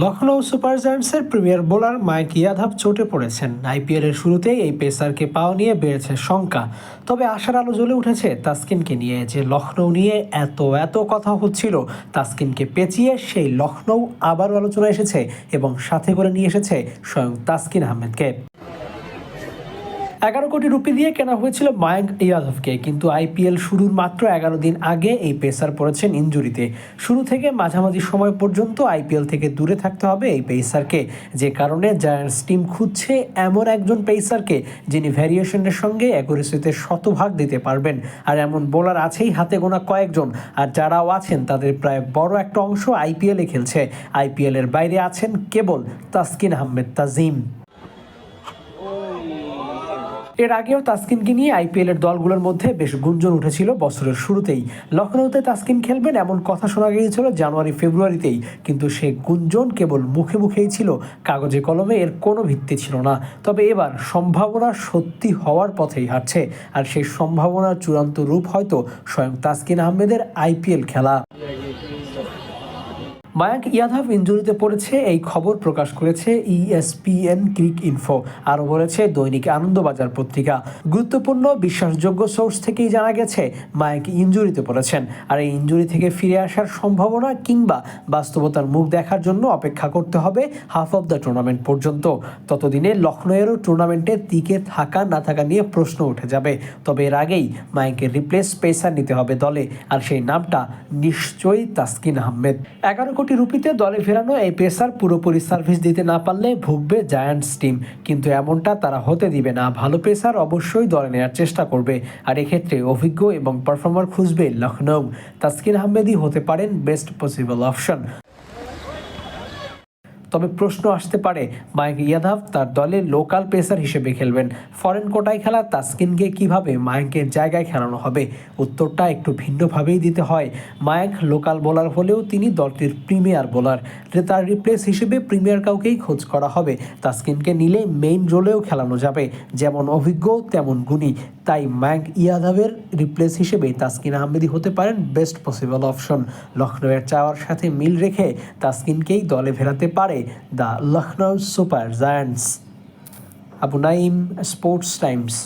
Lucknow super জায়ান্টসের premier bowler mic Yadav চোটে পড়েছেন। আইপিএলের শুরুতেই এই পেসারকে পাওয়া নিয়ে বেড়েছে শঙ্কা। তবে আশার আলো জ্বলে উঠেছে তাসকিনকে নিয়ে যে লখনৌ নিয়ে এত এত কথা হচ্ছিল, তাসকিনকে পেঁচিয়ে সেই লখনৌ আবারও আলোচনা এসেছে এবং সাথে করে নিয়ে এসেছে স্বয়ং তাসকিন আহমেদকে। এগারো কোটি রুপি দিয়ে কেনা হয়েছিল মায়াঙ্ক ইয়াদভকে, কিন্তু আইপিএল শুরুর মাত্র এগারো দিন আগে এই পেসার পড়েছেন ইঞ্জুরিতে। শুরু থেকে মাঝামাঝি সময় পর্যন্ত আইপিএল থেকে দূরে থাকতে হবে এই পেসারকে। যে কারণে জায়ান্টস টিম খুঁজছে এমন একজন পেসারকে যিনি ভ্যারিয়েশনের সঙ্গে অ্যাকুরেসিতে শতভাগ দিতে পারবেন। আর এমন বোলার আছেই হাতে গোনা কয়েকজন, আর যারাও আছেন তাদের প্রায় বড় একটা অংশ আইপিএলে খেলছে। আইপিএলের বাইরে আছেন কেবল তাসকিন আহমেদ তাজিম। এর আগেও তাসকিনকে নিয়ে আইপিএল এর দলগুলোর মধ্যে বেশ গুঞ্জন উঠেছিল বছরের শুরুতেই। লখনৌতে তাসকিন খেলবেন এমন কথা শোনা গিয়েছিল জানুয়ারি, ফেব্রুয়ারিতেই। কিন্তু সে গুঞ্জন কেবল মুখে মুখেই ছিল, কাগজে কলমে এর কোনো ভিত্তি ছিল না। তবে এবার সম্ভাবনা সত্যি হওয়ার পথেই হাঁটছে। আর সেই সম্ভাবনার চূড়ান্ত রূপ হয়তো স্বয়ং তাসকিন আহমেদের আইপিএল খেলা। মায়াঙ্ক ইয়াদাভ ইঞ্জুরিতে পড়েছে, এই খবর প্রকাশ করেছে E ইএসপিএন ক্রিক ইনফো। আরও বলেছে, দৈনিক আনন্দবাজার পত্রিকা। গুরুত্বপূর্ণ, বিশ্বাসযোগ্য সোর্স থেকেই জানা গেছে, মায়াঙ্ক ইঞ্জুরিতে পড়েছেন। আর এই ইঞ্জুরি থেকে ফিরে আসার সম্ভাবনা কিংবা বাস্তবতার মুখ দেখার জন্য অপেক্ষা করতে হবে হাফ অফ দ্য টুর্নামেন্ট পর্যন্ত। ততদিনে লখনৌয়েরও টুর্নামেন্টে টিকে থাকা, না থাকা নিয়ে প্রশ্ন উঠে যাবে। তবে এর আগেই মায়াঙ্কের রিপ্লেস পেসার নিতে হবে দলে। আর সেই নামটা নিশ্চয়ই তাসকিন আহমেদ। এগারো কোটি রুপিতে দলে ফেরানো এই পেসার পুরোপুরি সার্ভিস দিতে না পারলে ভুগবে জায়ান্টস টিম। কিন্তু এমনটা তারা হতে দিবে না। ভালো পেসার অবশ্যই দলে নেওয়ার চেষ্টা করবে। আর এক্ষেত্রে অভিজ্ঞ এবং পারফর্মার খুঁজবে লখনৌ তাস্কির আহমেদই হতে পারেন বেস্ট পসিবল অপশন। তবে প্রশ্ন আসতে পারে, মাইক ইয়াদাভ তার দলে লোকাল পেসার হিসেবে খেলবেন। ফরেন কোটায় খেলা তাসকিনকে কীভাবে মায়াঙ্কের জায়গায় খেলানো হবে? উত্তরটা একটু ভিন্নভাবেই দিতে হয়। মায়াঙ্ক লোকাল বোলার হলেও তিনি দলটির প্রিমিয়ার বোলার। তার রিপ্লেস হিসেবে প্রিমিয়ার কাউকেই খোঁজ করা হবে। তাসকিনকে নিলে মেইন রোলেও খেলানো যাবে। যেমন অভিজ্ঞ, তেমন গুণী। তাই মায়াঙ্ক ইয়াদাবের রিপ্লেস হিসেবে তাসকিন আহমেদি হতে পারেন বেস্ট পসিবল অপশন লখনৌয়ের চাওয়ার সাথে মিল রেখে তাসকিনকেই দলে ফেরাতে পারে the Lucknow super giants. Abu Naim sports times